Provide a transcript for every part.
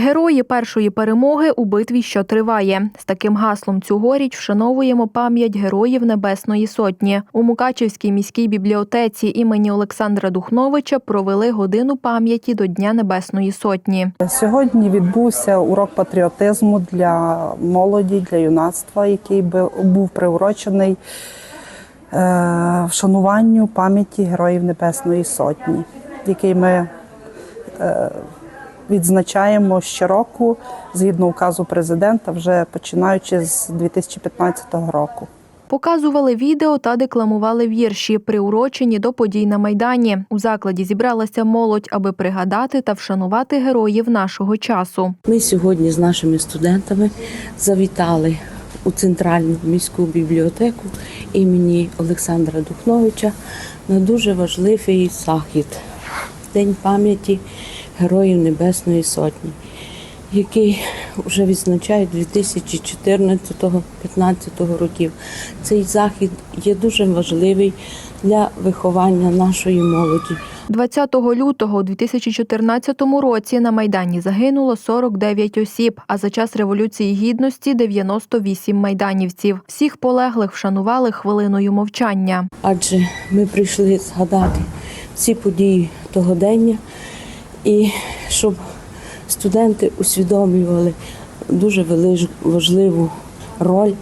Герої першої перемоги у битві, що триває. З таким гаслом цьогоріч вшановуємо пам'ять героїв Небесної Сотні. У Мукачівській міській бібліотеці імені Олександра Духновича провели годину пам'яті до Дня Небесної Сотні. Сьогодні відбувся урок патріотизму для молоді, для юнацтва, який був приурочений е, вшануванню пам'яті Героїв Небесної Сотні, який ми е, відзначаємо щороку згідно указу президента, вже починаючи з 2015 року. Показували відео та декламували вірші, приурочені до подій на Майдані. У закладі зібралася молодь, аби пригадати та вшанувати героїв нашого часу. Ми сьогодні з нашими студентами завітали у центральну міську бібліотеку імені Олександра Духновича на дуже важливий захід День пам'яті Героїв Небесної Сотні, який вже відзначають 2014-2015 років. Цей захід є дуже важливий для виховання нашої молоді. 20 лютого у 2014 році на Майдані загинуло 49 осіб, а за час Революції Гідності 98 майданівців. Всіх полеглих вшанували хвилиною мовчання. адже ми прийшли згадати всі події того дня, і щоб студенти усвідомлювали дуже важливу роль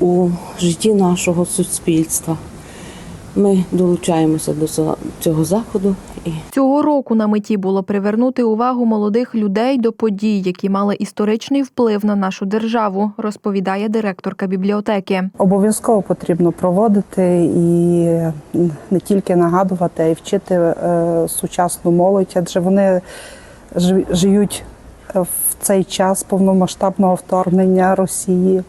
у житті нашого суспільства. Ми долучаємося до цього- заходу і Цього року на меті було привернути увагу молодих людей до подій, які мали історичний вплив на нашу державу, розповідає директорка бібліотеки. Обов'язково потрібно проводити і не тільки нагадувати, а й вчити е, сучасну молодь, адже вони жи- живуть е, в цей час повномасштабного вторгнення Росії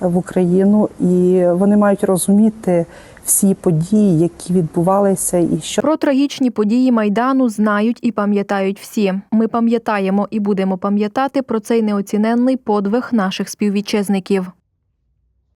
в Україну, і вони мають розуміти всі події, які відбувалися, і що Про трагічні події майдану знають і пам'ятають всі. Ми пам'ятаємо і будемо пам'ятати про цей неоціненний подвиг наших співвітчизників.